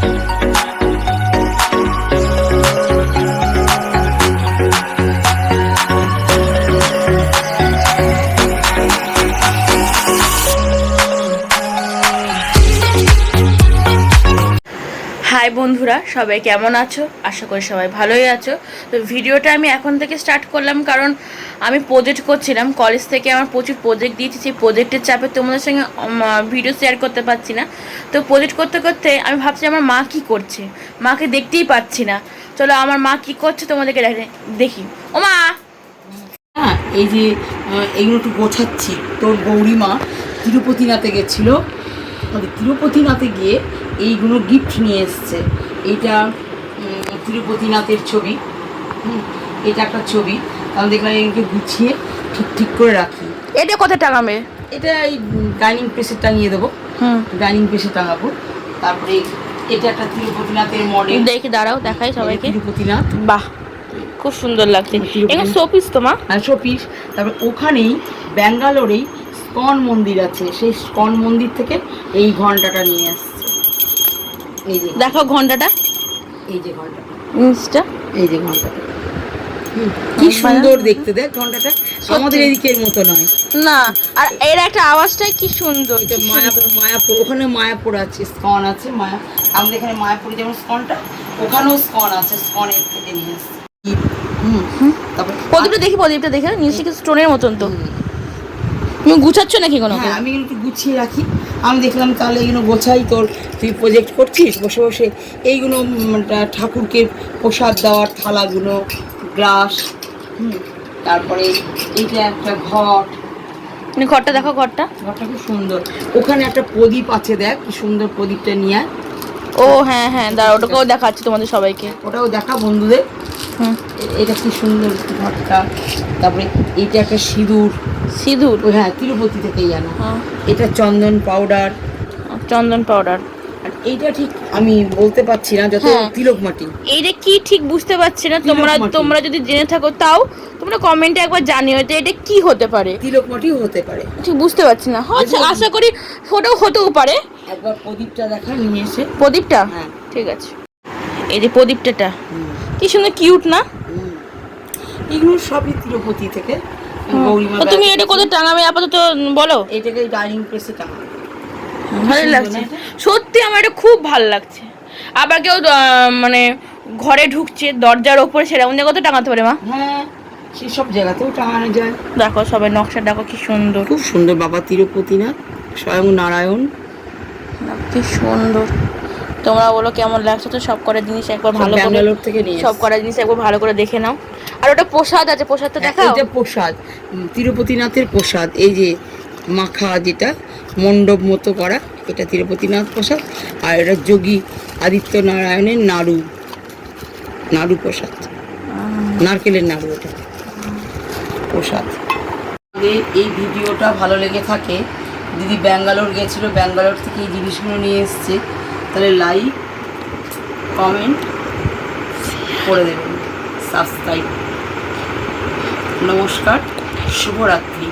Thank you. High বন্ধুরা, সবাই কেমন আছো? আশা করি সবাই ভালোই আছো। তো ভিডিওটা আমি এখন থেকে স্টার্ট করলাম কারণ আমি প্রজেক্ট করছিলাম। কলেজ থেকে আমার প্রচুর প্রজেক্ট দিয়েছি। সেই প্রজেক্টের চাপে তোমাদের সঙ্গে ভিডিও শেয়ার করতে পারছি না। তো প্রজেক্ট করতে করতে আমি ভাবছি, আমার মা কি করছে? মাকে দেখতেই পাচ্ছি না। চলো, আমার মা কি করছে তোমাদেরকে দেখে- ও মা! হ্যাঁ এই যে এগুলো একটু গোছাচ্ছি। তোর গৌরীমা তিরুপতিনাথে গেছিল। তিরুপতিনাথে গিয়ে এইগুলো গিফট নিয়ে এসছে। এইটা তিরুপতিনাথের ছবি। হুম, এটা একটা ছবি। আমি দেখলাম এগুলোকে গুছিয়ে ঠিক ঠিক করে রাখি। এটা কোথায় টাঙাবে? এটা এই ডাইনিং প্রেসে টাঙিয়ে দেবো। হুম। ডাইনিং প্রেসে টাঙাবো। তারপরে এটা একটা তিরুপতিনাথের মডেল দেখি দাঁড়াও দেখাই সবাইকে। তিরুপতিনাথ। বাহ খুব সুন্দর লাগছে। এগুলো শোপিস তোমা হ্যাঁ শোপিস। তারপরে ওখানেই ব্যাঙ্গালোরেই স্কন মন্দির আছে। সেই স্কন মন্দির থেকে এই ঘন্টাটা নিয়ে আসছে এই যে দেখো ঘন্টাটা। এই যে ঘন্টাটা। জিনিসটা এই যে ঘন্টাটা। কি সুন্দর দেখতে দেখ ঘন্টাটা। আমাদের এদিকের মতো নয়। না আর এর একটা আওয়াজটাই কি সুন্দর এটা মায়াপুর মায়াপুর ওখানে মায়াপুর আছে স্কন আছে মায়া আমাদের এখানে মায়াপুরে যেমন স্কনটা ওখানেও স্কন আছে স্কনের থেকে নিয়ে আসছে হুম তারপরে প্রদীপটা দেখি প্রদীপটা দেখে কি স্টোনের মতন তো। তুমি গুছাচ্ছ নাকি কোনো? হ্যাঁ আমি একটু গুছিয়ে রাখি। আমি দেখলাম তাহলে এগুলো গোছাই তোর তুই প্রজেক্ট করছিস? বসে বসে এইগুলো ঠাকুরকে প্রসাদ দেওয়ার থালাগুলো গ্লাস হুম তারপরে এইটা একটা ঘট তুমি ঘরটা দেখো ঘরটা। ঘরটা খুব সুন্দর। ওখানে একটা প্রদীপ আছে দেখ কি সুন্দর প্রদীপটা নিয়ে। ও হ্যাঁ হ্যাঁ দাঁড়া ওটাকেও দেখাচ্ছি তোমাদের সবাইকে। ওটাও দেখা বন্ধুদের। এটা কি সুন্দর ঘরটা। তারপরে এটা একটা সিঁদুর। সিঁদুর? হ্যাঁ তিরুপতি থেকেই জানা হ্যাঁ, এটা চন্দন পাউডার। চন্দন পাউডার। আর এইটা ঠিক আমি বলতে পারছি না যত হ্যাঁ। তিলক মাটি। এইটা কি ঠিক বুঝতে পারছি না? তোমরা তোমরা যদি জেনে থাকো তাও তোমরা কমেন্টে একবার জানিও যে এটা কি হতে পারে। তিলক মাটিও হতে পারে। ঠিক বুঝতে পারছি না। আচ্ছা আশা করি ওটাও হতেও পারে। একবার প্রদীপটা দেখা নিয়ে এসে। প্রদীপটা? হ্যাঁ। ঠিক আছে। এই যে প্রদীপটাটা। কি সুন্দর কিউট না? এগুলো সবই তিরুপতি থেকে। তুমি এটা কোথায় টাঙাবে আপাতত বলো? এটাকে ডাইনিং প্রেসে টাঙানো ভালো লাগছে। সত্যি আমার এটা খুব ভালো লাগছে। আবার কেউ মানে ঘরে ঢুকছে দরজার ওপরে সেরকম জায়গা তো টাঙাতে পারে মা? হ্যাঁ সেসব জায়গাতেও টাঙানো যায়। দেখো সবাই নকশা দেখো কি সুন্দর। খুব সুন্দর বাবা তিরুপতি না? স্বয়ং নারায়ণ। কি সুন্দর। তোমরা বলো কেমন লাগছে? তো সব কটা জিনিস একবার ভালো করে থেকে নিয়ে সব কটা জিনিস একবার ভালো করে দেখে নাও। আর ওটা প্রসাদ আছে প্রসাদটা হ্যাঁ, দেখাও। এটা প্রসাদ তিরুপতিনাথের প্রসাদ এই যে মাখা যেটা মণ্ডপ মতো করা এটা তিরুপতিনাথ প্রসাদ আর এটা যোগী আদিত্য নারায়ণের নাড়ু নাড়ু প্রসাদ। নারকেলের নাড়ু এটা। প্রসাদ। এই ভিডিওটা ভালো লেগে থাকে। দিদি ব্যাঙ্গালোর গেছিল ব্যাঙ্গালোর থেকে এই জিনিসগুলো নিয়ে এসছে। তাহলে লাইক কমেন্ট করে দেবেন। সাবস্ক্রাইব নমস্কার শুভরাত্রি।